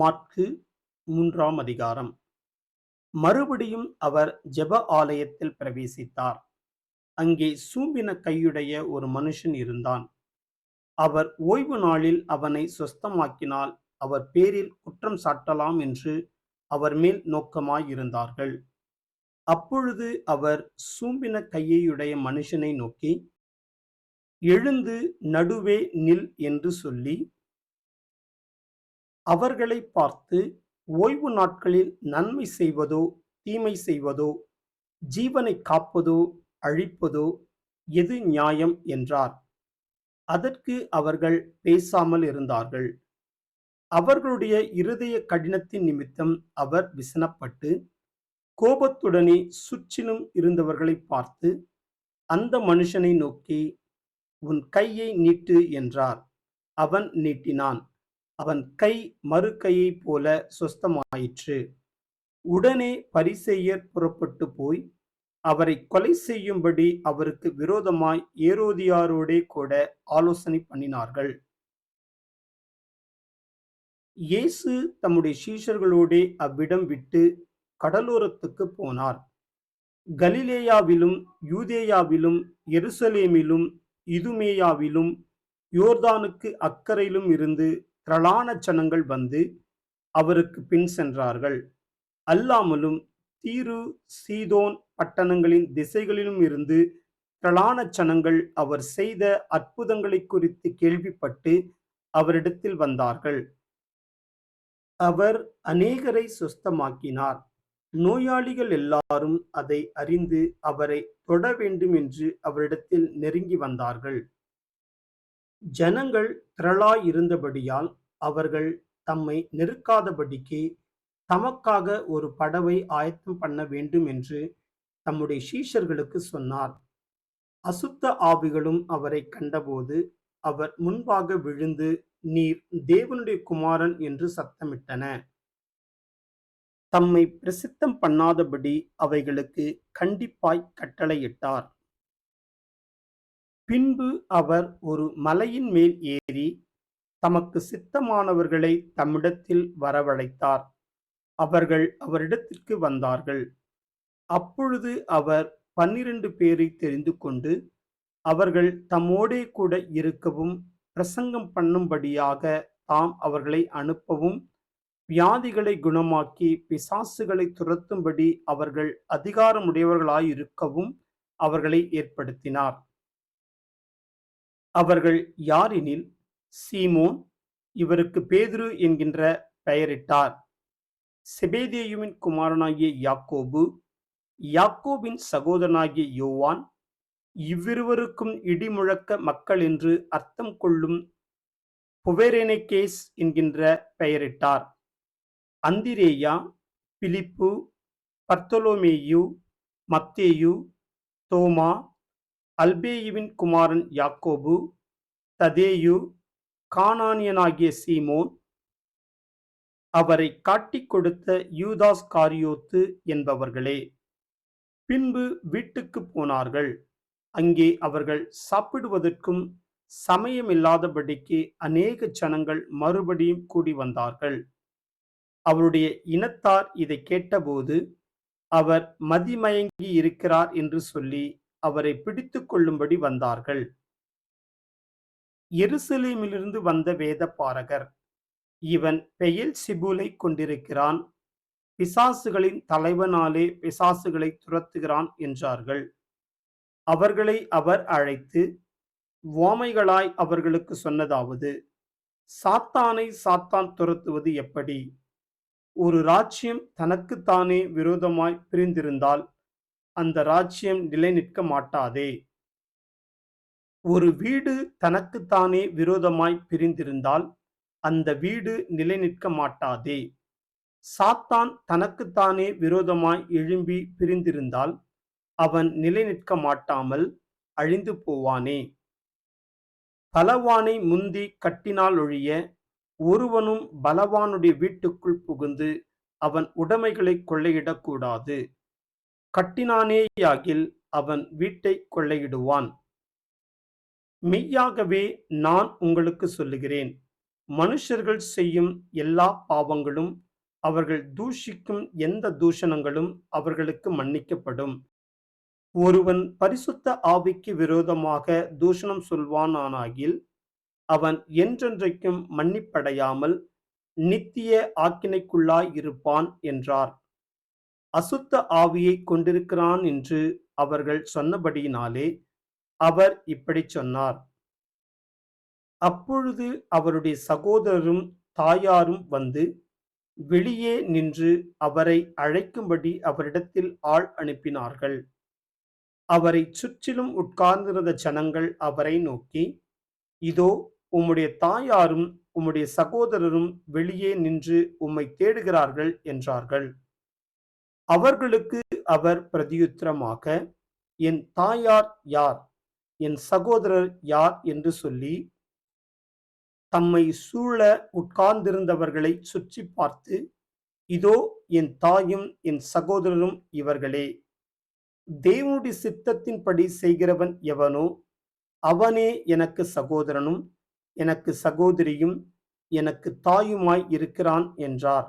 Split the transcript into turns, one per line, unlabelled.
மாற்கு மூன்றாம் அதிகாரம். மறுபடியும் அவர் ஜெப ஆலயத்தில் பிரவேசித்தார். அங்கே சூம்பின கையுடைய ஒரு மனுஷன் இருந்தான். அவர் ஓய்வு நாளில் அவனை சொஸ்தமாக்கினால் அவர் பேரில் குற்றம் சாட்டலாம் என்று அவர் மேல் நோக்கமாயிருந்தார்கள். அப்பொழுது அவர் சூம்பின கையையுடைய மனுஷனை நோக்கி எழுந்து நடுவே நில் என்று சொல்லி அவர்களை பார்த்து ஓய்வு நாட்களில் நன்மை செய்வதோ தீமை செய்வதோ ஜீவனை காப்பதோ அழிப்பதோ எது நியாயம்? என்றார். அதற்கு அவர்கள் பேசாமல் இருந்தார்கள். அவர்களுடைய இருதய கடினத்தின் நிமித்தம் அவர் விசனப்பட்டு கோபத்துடனே சுற்றிலும் இருந்தவர்களை பார்த்து அந்த மனுஷனை நோக்கி உன் கையை நீட்டு என்றார். அவன் நீட்டினான். அவன் கை மறு கையைப் போல சொஸ்தமாயிற்று. உடனே பரிசெய்யர் புறப்பட்டு போய் அவரை கொலை செய்யும்படி அவருக்கு விரோதமாய் ஏரோதியாரோடே கூட ஆலோசனை பண்ணினார்கள். இயேசு தம்முடைய சீஷர்களோடே அவ்விடம் விட்டு கடலோரத்துக்கு போனார். கலிலேயாவிலும் யூதேயாவிலும் எருசலேமிலும் இதுமேயாவிலும் யோர்தானுக்கு அக்கறையிலும் இருந்து திரளான ஜனங்கள் வந்து அவருக்கு பின் சென்றார்கள். அல்லாமலும் தீரு சீதோன் பட்டணங்களின் திசைகளிலும் இருந்து திரளான ஜனங்கள் அவர் செய்த அற்புதங்களை குறித்து கேள்விப்பட்டு அவரிடத்தில் வந்தார்கள். அவர் அநேகரை சுஸ்தமாக்கினார். நோயாளிகள் எல்லாரும் அதை அறிந்து அவரை தொட வேண்டும் என்று அவரிடத்தில் நெருங்கி வந்தார்கள். ஜனங்கள் திரளாயிருந்தபடியால் அவர்கள் தம்மை நெருக்காதபடிக்கு தமக்காக ஒரு படவை ஆயத்தம் பண்ண வேண்டும் என்று தம்முடைய சீஷர்களுக்கு சொன்னார். அசுத்த ஆவிகளும் அவரை கண்டபோது அவர் முன்பாக விழுந்து நீர் தேவனுடைய குமாரன் என்று சத்தமிட்டன. தம்மை பிரசித்தம் பண்ணாதபடி அவைகளுக்கு கண்டிப்பாய் கட்டளையிட்டார். பின்பு அவர் ஒரு மலையின் மேல் ஏறி தமக்கு சித்தமானவர்களை தம்மிடத்தில் வரவழைத்தார். அவர்கள் அவரிடத்திற்கு வந்தார்கள். அப்பொழுது அவர் பன்னிரண்டு பேரை தெரிந்து கொண்டு அவர்கள் தம்மோடே கூட இருக்கவும் பிரசங்கம் பண்ணும்படியாக தாம் அவர்களை அனுப்பவும் வியாதிகளை குணமாக்கி பிசாசுகளை துரத்தும்படி அவர்கள் அதிகாரமுடையவர்களாயிருக்கவும் அவர்களை ஏற்படுத்தினார். அவர்கள் யாரெனில் சீமோன் இவருக்கு பேதுரு என்கின்ற பெயரிட்டார். செபேதேயுவின் குமாரனாகிய யாக்கோபு யாக்கோபின் சகோதரனாகிய யோவான் இவ்விருவருக்கும் இடிமுழக்க மக்கள் என்று அர்த்தம் கொள்ளும் புவேரேனேகேஸ் என்கின்ற பெயரிட்டார். அந்திரேயா பிலிப்பு பர்த்தலோமேயு மத்தேயு தோமா அல்பேயுவின் குமாரன் யாக்கோபு ததேயு கானானியனாகிய சீமோன் அவரை காட்டிக் கொடுத்த யூதாஸ் காரியோத்து என்பவர்களே. பின்பு வீட்டுக்கு போனார்கள். அங்கே அவர்கள் சாப்பிடுவதற்கும் சமயமில்லாதபடிக்கு அநேக ஜனங்கள் மறுபடியும் கூடி வந்தார்கள். அவருடைய இனத்தார் இதை கேட்டபோது அவர் மதிமயங்கி இருக்கிறார் என்று சொல்லி அவரை பிடித்து கொள்ளும்படி வந்தார்கள். எருசலேமிலிருந்து வந்த வேத பாரகர் இவன் பெயல் சிபுலை கொண்டிருக்கிறான். பிசாசுகளின் தலைவனாலே பிசாசுகளை துரத்துகிறான் என்றார்கள். அவர்களை அவர் அழைத்து ஓமைகளாய் அவர்களுக்கு சொன்னதாவது சாத்தானை சாத்தான் துரத்துவது எப்படி? ஒரு ராஜ்யம் தனக்குத்தானே விரோதமாய் பிரிந்திருந்தால் அந்த ராஜ்யம் நிலை நிற்க மாட்டாதே. ஒரு வீடு தனக்குத்தானே விரோதமாய் பிரிந்திருந்தால் அந்த வீடு நிலை நிற்க மாட்டாதே. சாத்தான் தனக்குத்தானே விரோதமாய் எழும்பி பிரிந்திருந்தால் அவன் நிலை நிற்க மாட்டாமல் அழிந்து போவானே. பலவானை முந்தி கட்டினால் ஒழிய ஒருவனும் பலவானுடைய வீட்டுக்குள் புகுந்து அவன் உடைமைகளை கொள்ளையிடக்கூடாது. கட்டினானேயாகில் அவன் வீட்டை கொள்ளையிடுவான். மெய்யாகவே நான் உங்களுக்கு சொல்லுகிறேன். மனுஷர்கள் செய்யும் எல்லா பாவங்களும் அவர்கள் தூஷிக்கும் எந்த தூஷணங்களும் அவர்களுக்கு மன்னிக்கப்படும். ஒருவன் பரிசுத்த ஆவிக்கு விரோதமாக தூஷணம் சொல்வானானாகில் அவன் என்றென்றைக்கும் மன்னிப்படையாமல் நித்திய ஆக்கினைக்குள்ளாய் இருப்பான் என்றார். அசுத்த ஆவியை கொண்டிருக்கிறான் என்று அவர்கள் சொன்னபடியினாலே அவர் இப்படிச் சொன்னார். அப்பொழுது அவருடைய சகோதரரும் தாயாரும் வந்து வெளியே நின்று அவரை அழைக்கும்படி அவரிடத்தில் ஆள் அனுப்பினார்கள். அவரை சுற்றிலும் உட்கார்ந்திருந்த ஜனங்கள் அவரை நோக்கி இதோ உம்முடைய தாயாரும் உம்முடைய சகோதரரும் வெளியே நின்று உம்மை தேடுகிறார்கள் என்றார்கள். அவர்களுக்கு அவர் பிரதியுத்திரமாக என் தாயார் யார்? என் சகோதரர் யார்? என்று சொல்லி தம்மை சூழ உட்கார்ந்திருந்தவர்களை சுற்றி பார்த்து இதோ என் தாயும் என் சகோதரரும் இவர்களே. தேவனுடைய சித்தத்தின்படி செய்கிறவன் எவனோ அவனே எனக்கு சகோதரனும் எனக்கு சகோதரியும் எனக்கு தாயுமாய் இருக்கிறான் என்றார்.